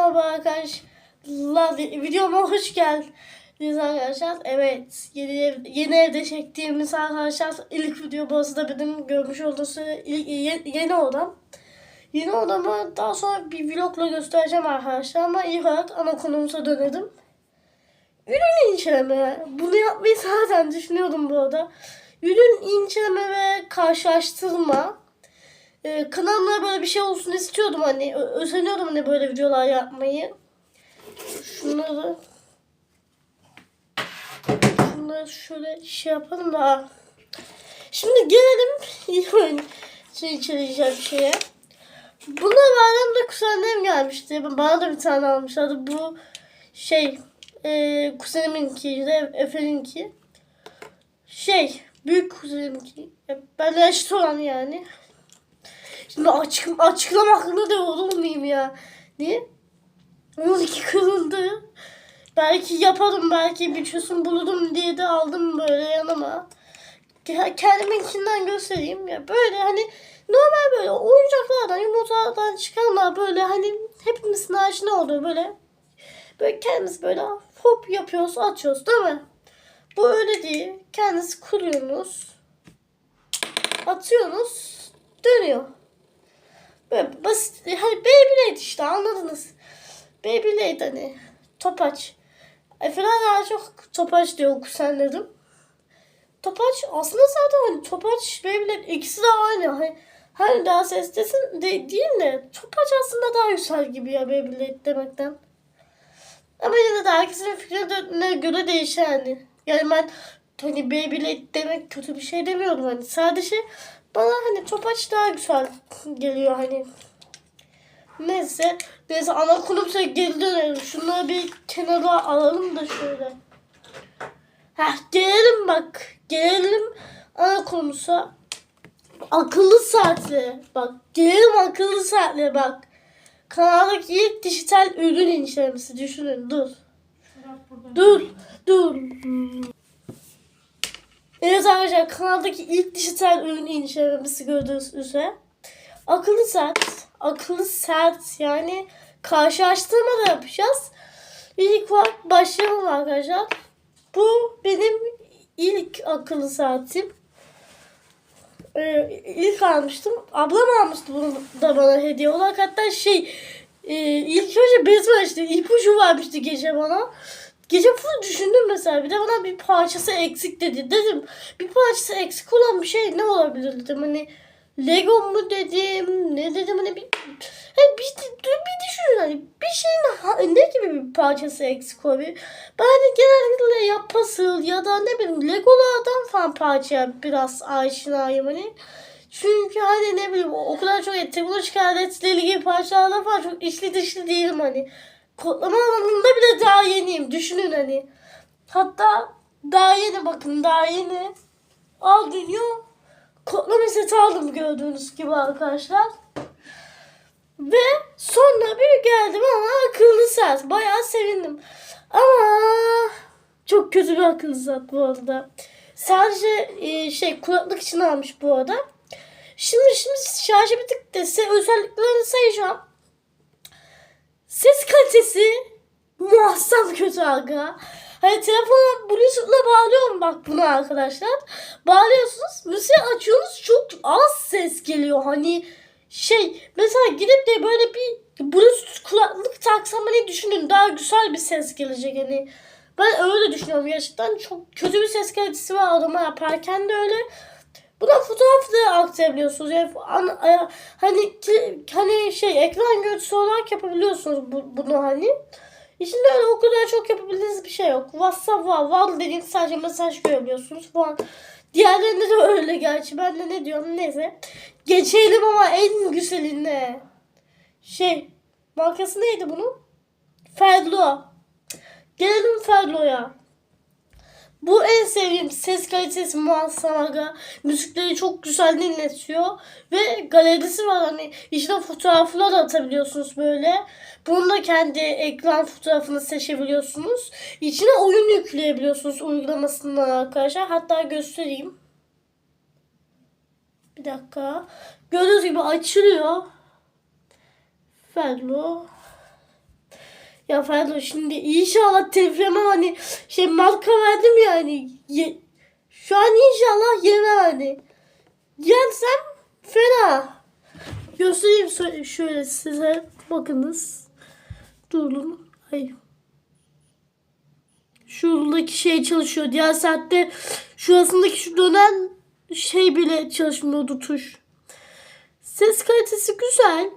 merhaba arkadaşlar. Videoma hoş geldiniz arkadaşlar. Evet, yeni ev, yeni evde çektiğimiz arkadaşlar ilk video burası da benim görmüş olduğunuz ilk- ye- yeni odam. Yeni odamı daha sonra bir vlogla göstereceğim arkadaşlar ama ilk olarak ana konumuza dönelim. Ürün inceleme. Bunu yapmayı zaten düşünüyordum bu arada. Ürün inceleme ve karşılaştırma. Ee, kanalımda böyle bir şey olsun istiyordum hani. Özeniyordum hani böyle videolar yapmayı. Şunları Şunları şöyle şey yapalım da. Şimdi gelelim ilk önce içereceğim şeye. Buna bayramda kuzenlerim gelmişti. Bana da bir tane almışlardı. Bu şey e, kuzeniminki de Efe'ninki. Şey büyük kuzeniminki. Ben eşit olan yani. Şimdi açık, açıklamakla da olur muyum ya? Niye? 12 kırıldı. Belki yaparım, belki bir çözüm bulurum diye de aldım böyle yanıma. Ke- Kendimin içinden göstereyim ya. Böyle hani normal böyle oyuncaklardan, yumurtalardan çıkanlar böyle hani hepimizin aşina olduğu böyle böyle kendimiz böyle hop yapıyoruz, atıyoruz değil mi? Bu öyle değil. Kendiniz kuruyorsunuz. Atıyorsunuz. Dönüyor. Basit. Hani Beyblade işte anladınız. Beyblade hani. Topaç. E falan daha çok topaç diyor kuzenlerim. Topaç aslında zaten hani topaç Beyblade ikisi de aynı. Hani, hani daha seslesin de, değil de topaç aslında daha güzel gibi ya Beyblade demekten. Ama yine de herkesin fikrine göre değişir hani. Yani ben hani Beyblade demek kötü bir şey demiyorum hani. Sadece bana hani topaç daha güzel geliyor hani. Neyse. Neyse ana konumuza geri dönelim. Şunları bir kenara alalım da şöyle. Heh gelelim bak. Gelelim ana konumuza. Akıllı saatli. Bak gelelim akıllı saatli bak. Kanaldaki ilk dijital ürün incelemesi düşünün dur. Dur dur. Evet arkadaşlar kanaldaki ilk dijital ürün incelemesi gördüğünüz üzere. Akıllı saat. Akıllı saat yani karşılaştırma da yapacağız. İlk olarak başlayalım arkadaşlar. Bu benim ilk akıllı saatim. Ee, ilk almıştım. Ablam almıştı bunu da bana hediye olarak. Hatta şey e, ilk önce bez vermişti. İpucu vermişti gece bana. Gece full düşündüm mesela. Bir de bana bir parçası eksik dedi. Dedim bir parçası eksik olan bir şey ne olabilir dedim. Hani Lego mu dedim. Ne dedim hani bir, hani bir, dur bir düşünün hani bir şeyin ne gibi bir parçası eksik olabilir. Ben de genellikle ya puzzle ya da ne bileyim Legolardan falan parçaya biraz aşinayım hani. Çünkü hani ne bileyim o kadar çok teknolojik aletlerle ilgili parçalarla falan çok içli dışlı değilim hani. Kodlama alanında bile daha yeniyim. Düşünün hani. Hatta daha yeni bakın daha yeni. Al dünya kodlama seti aldım gördüğünüz gibi arkadaşlar. Ve sonra bir geldim ama akıllı saat. Bayağı sevindim. Ama çok kötü bir akıllı saat bu arada. Sadece e, şey kulaklık için almış bu arada. Şimdi şimdi şarjı bitik de size özelliklerini sayacağım. Ses kalitesi muazzam kötü aga. Hani telefona bluetooth'la bağlıyorum bak bunu arkadaşlar. Bağlıyorsunuz müziği açıyorsunuz çok az ses geliyor. Hani şey mesela gidip de böyle bir bluetooth kulaklık taksam hani düşünün daha güzel bir ses gelecek hani. Ben öyle düşünüyorum gerçekten çok kötü bir ses kalitesi var adama yaparken de öyle. Buna fotoğraf da aktarabiliyorsunuz. Yani an- a- hani hani şey ekran görüntüsü olarak yapabiliyorsunuz bu, bunu hani. İçinde öyle o kadar çok yapabildiğiniz bir şey yok. WhatsApp var. Var dediğiniz sadece mesaj görebiliyorsunuz falan. Diğerlerinde de öyle gerçi. Ben de ne diyorum neyse. Geçelim ama en güzeline. Şey markası neydi bunun? Ferlo. Gelelim Ferlo'ya. Bu en sevdiğim ses kalitesi muazzam aga. Müzikleri çok güzel dinletiyor. Ve galerisi var hani içine fotoğraflar atabiliyorsunuz böyle. Bunu da kendi ekran fotoğrafını seçebiliyorsunuz. İçine oyun yükleyebiliyorsunuz uygulamasından arkadaşlar. Hatta göstereyim. Bir dakika. Gördüğünüz gibi açılıyor. Ferlo. Ya Ferdo şimdi inşallah telefona hani şey marka verdim yani. Ye- şu an inşallah yemem hani. Yensem fena. Göstereyim şöyle, size. Bakınız. Durun. Ay. Şuradaki şey çalışıyor. Diğer saatte şurasındaki şu dönen şey bile çalışmıyordu tuş. Ses kalitesi güzel.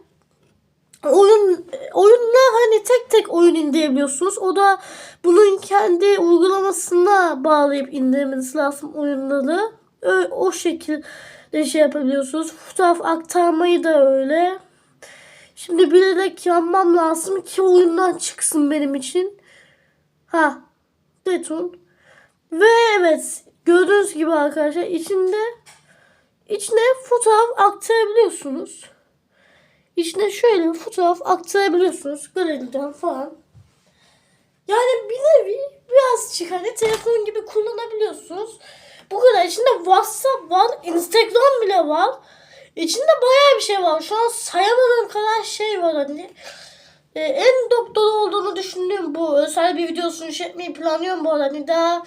Oyun oyunla hani tek tek oyun indirebiliyorsunuz. O da bunun kendi uygulamasına bağlayıp indirmeniz lazım oyunları. Ö- o şekilde şey yapabiliyorsunuz. Fotoğraf aktarmayı da öyle. Şimdi bilerek yanmam lazım ki oyundan çıksın benim için. Ha. Beton. Ve evet gördüğünüz gibi arkadaşlar içinde içine fotoğraf aktarabiliyorsunuz. İçine şöyle bir fotoğraf aktarabiliyorsunuz. Galeriden falan. Yani bir nevi birazcık hani telefon gibi kullanabiliyorsunuz. Bu kadar. İçinde WhatsApp var. Instagram bile var. İçinde bayağı bir şey var. Şu an sayamadığım kadar şey var hani. Ee, en doktor olduğunu düşündüğüm bu. Özel bir videosunu çekmeyi planlıyorum bu arada. Hani daha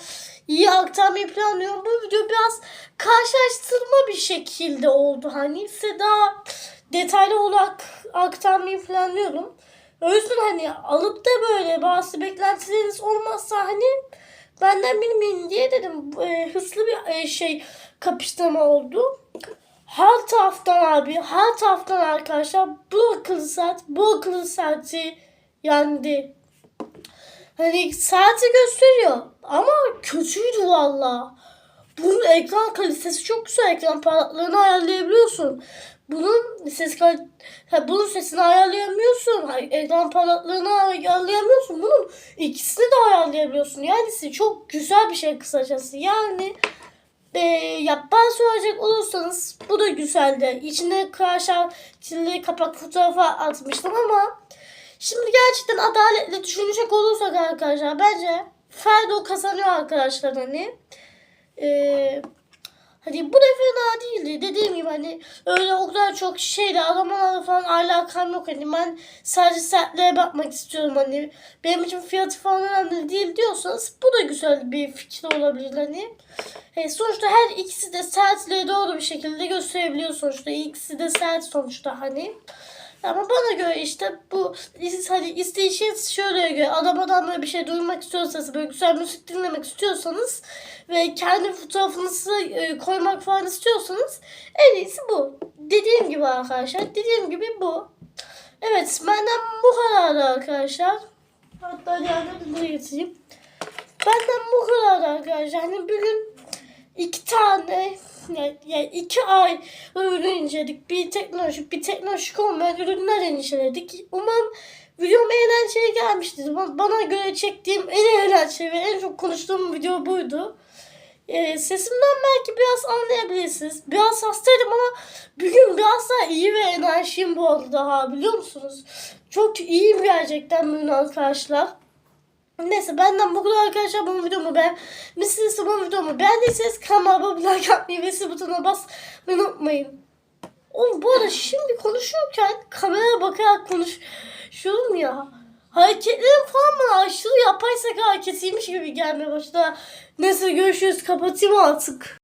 iyi aktarmayı planlıyorum. Bu video biraz karşılaştırma bir şekilde oldu. Hani ise daha detaylı olarak aktarmayı planlıyorum. O yüzden hani alıp da böyle bazı beklentileriniz olmazsa hani benden bilmeyin diye dedim. E, hızlı bir e, şey kapıştırma oldu. Her taraftan abi, her taraftan arkadaşlar bu akıllı saat, bu akıllı saati yendi. Hani saati gösteriyor ama kötüydü valla. Bunun ekran kalitesi çok güzel. Ekran parlaklığını ayarlayabiliyorsun. Bunun ses bunun sesini ayarlayamıyorsun. Ekran parlaklığını ayarlayamıyorsun. Bunun ikisini de ayarlayabiliyorsun. Yani çok güzel bir şey kısacası. Yani e, ya ben soracak olursanız bu da güzeldi. İçinde karşı çilli kapak fotoğrafı atmıştım ama şimdi gerçekten adaletle düşünecek olursak arkadaşlar bence Ferdo kazanıyor arkadaşlar hani. Eee Hani bu da fena değildi. Dediğim gibi hani öyle o kadar çok şeyle aramalarla falan alakam yok. Hani ben sadece saatlere bakmak istiyorum hani. Benim için fiyatı falan önemli değil diyorsanız bu da güzel bir fikir olabilir hani. E, sonuçta her ikisi de saatleri doğru bir şekilde gösterebiliyor sonuçta. İkisi de saat sonuçta hani. Ama bana göre işte bu hani isteyişiniz şöyle göre arabadan böyle bir şey duymak istiyorsanız böyle güzel müzik dinlemek istiyorsanız ve kendi fotoğrafınızı e, koymak falan istiyorsanız en iyisi bu. Dediğim gibi arkadaşlar dediğim gibi bu. Evet benden bu kadardı arkadaşlar. Hatta diğerlerini de getireyim. Benden bu kadardı arkadaşlar. Hani bugün iki tane yani, yani iki ay ürün inceledik. Bir teknolojik, bir teknolojik olmayan ürünler inceledik. Umarım videom eğlenceli gelmiştir. Ba- Bana göre çektiğim en eğlenceli ve en çok konuştuğum video buydu. Ee, sesimden belki biraz anlayabilirsiniz. Biraz hastaydım ama bugün biraz daha iyi ve enerjiyim bu arada daha biliyor musunuz? Çok iyiyim gerçekten bugün arkadaşlar. Neyse benden bu kadar arkadaşlar bu videomu ben misiniz bu videomu beğendiyseniz kanalıma abone atmayı ve zil butonuna basmayı unutmayın. Oğlum bu arada şimdi konuşurken kameraya bakarak konuşuyorum ya. Hareketlerim falan bana aşırı yapay zeka hareketiymiş gibi gelmeye başladı. Neyse görüşürüz kapatayım artık.